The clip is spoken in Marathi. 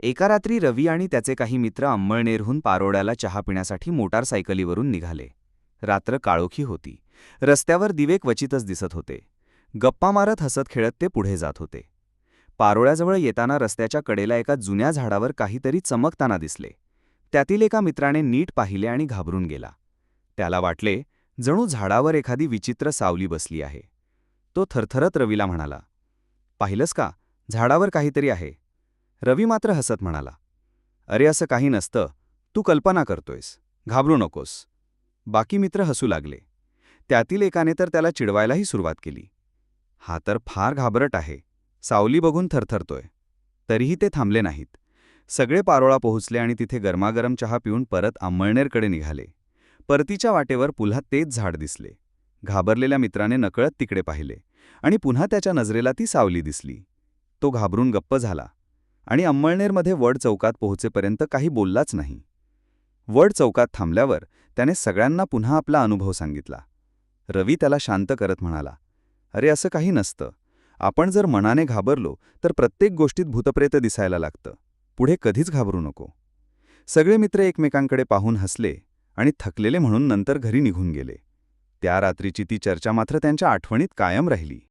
एका रात्री रवी आणि त्याचे काही मित्र अंमळनेरहून पारोड्याला चहा पिण्यासाठी मोटारसायकलीवरून निघाले. रात्र काळोखी होती. रस्त्यावर दिवे क्वचितच दिसत होते. गप्पा मारत हसत खेळत ते पुढे जात होते. पारोळ्याजवळ येताना रस्त्याच्या कडेला एका जुन्या झाडावर काहीतरी चमकताना दिसले. त्यातील एका मित्राने नीट पाहिले आणि घाबरून गेला. त्याला वाटले जणू झाडावर एखादी विचित्र सावली बसली आहे. तो थरथरत रवीला म्हणाला पाहिलंस का? झाडावर काहीतरी आहे. रवी मात्र हसत म्हणाला अरे असं काही नसतं तू कल्पना करतोयस घाबरू नकोस. बाकी मित्र हसू लागले. त्यातील एकाने तर त्याला चिडवायलाही सुरुवात केली. हा तर फार घाबरट आहे सावली बघून थरथरतोय. तरीही ते थांबले नाहीत. सगळे पारोळा पोहोचले आणि तिथे गरमागरम चहा पिऊन परत आंबळनेरकडे निघाले. परतीच्या वाटेवर पुन्हा तेच झाड दिसले. घाबरलेल्या मित्राने नकळत तिकडे पाहिले आणि पुन्हा त्याच्या नजरेला ती सावली दिसली. तो घाबरून गप्प झाला. आणि अंमळनेरमध्ये वड चौकात पोहोचेपर्यंत काही बोललाच नाही. वड चौकात थांबल्यावर त्याने सगळ्यांना पुन्हा आपला अनुभव सांगितला. रवी त्याला शांत करत म्हणाला अरे असं काही नसतं. आपण जर मनाने घाबरलो तर प्रत्येक गोष्टीत भूतप्रेत दिसायला लागतं. पुढे कधीच घाबरू नको. सगळे मित्र एकमेकांकडे पाहून हसले आणि थकलेले म्हणून नंतर घरी निघून गेले. त्या रात्रीची ती चर्चा मात्र त्यांच्या आठवणीत कायम राहिली.